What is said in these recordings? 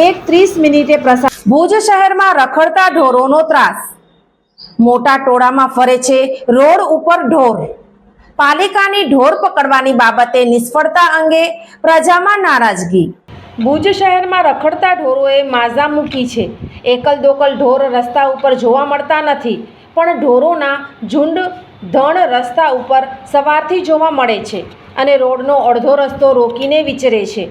એક ત્રીસ મિનિટે પ્રસાર ભુજ શહેરમાં રખડતા ઢોરોનો ત્રાસ. મોટા ટોળામાં ફરે છે રોડ ઉપર ઢોર. પાલિકાની ઢોર પકડવાની બાબતે નિષ્ફળતા અંગે પ્રજામાં નારાજગી. ભુજ શહેરમાં રખડતા ઢોરોએ માઝા મૂકી છે. એકલ દોકલ ઢોર રસ્તા ઉપર જોવા મળતા નથી પણ ઢોરોના ઝુંડ ધણ રસ્તા ઉપર સવારથી જોવા મળે છે અને રોડનો અડધો રસ્તો રોકીને વિચરે છે.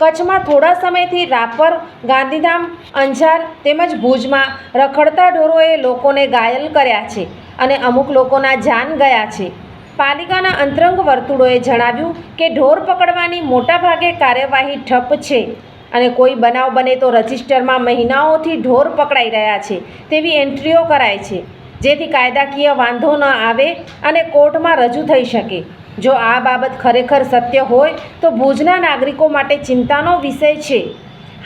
કચ્છમાં થોડા સમયથી રાપર ગાંધીધામ, અંજાર તેમજ ભુજમાં રખડતા ઢોરોએ લોકોને ઘાયલ કર્યા છે અને અમુક લોકોના જાન ગયા છે. પાલિકાના અંતરંગ વર્તુળોએ જણાવ્યું કે ઢોર પકડવાની મોટાભાગે કાર્યવાહી ઠપ છે અને કોઈ બનાવ બને તો રજિસ્ટરમાં મહિનાઓથી ઢોર પકડાઈ રહ્યા છે તેવી એન્ટ્રીઓ કરાય છે. જેથી કાયદાકીય વાંધો ન આવે અને કોર્ટમાં રજૂ થઈ શકે. જો આ બાબત ખરેખર સત્ય હોય, તો ભુજના નાગરિકો માટે ચિંતાનો વિષય છે.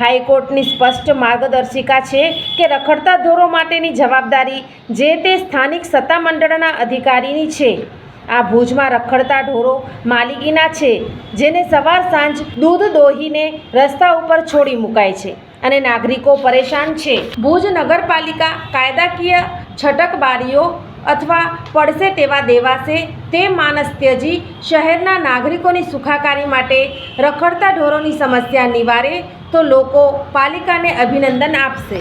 હાઈકોર્ટની સ્પષ્ટ માર્ગદર્શિકા છે કે રખડતા ઢોરો માટેની જવાબદારી જે તે સ્થાનિક સત્તામંડળના અધિકારીની છે. આ ભુજમાં રખડતા ઢોરો માલિકીના છે, જેને સવાર સાંજ દૂધ દોહીને રસ્તા ઉપર છોડી મુકાય છે અને નાગરિકો પરેશાન છે. ભુજ નગરપાલિકા કાયદાકીય છટકબારીઓ અથવા પડશે તેવા દેવાશે તે માનસ ત્યજી શહેરના નાગરિકોની સુખાકારી માટે રખડતા ઢોરોની સમસ્યા નિવારે તો લોકો પાલિકાને અભિનંદન આપશે.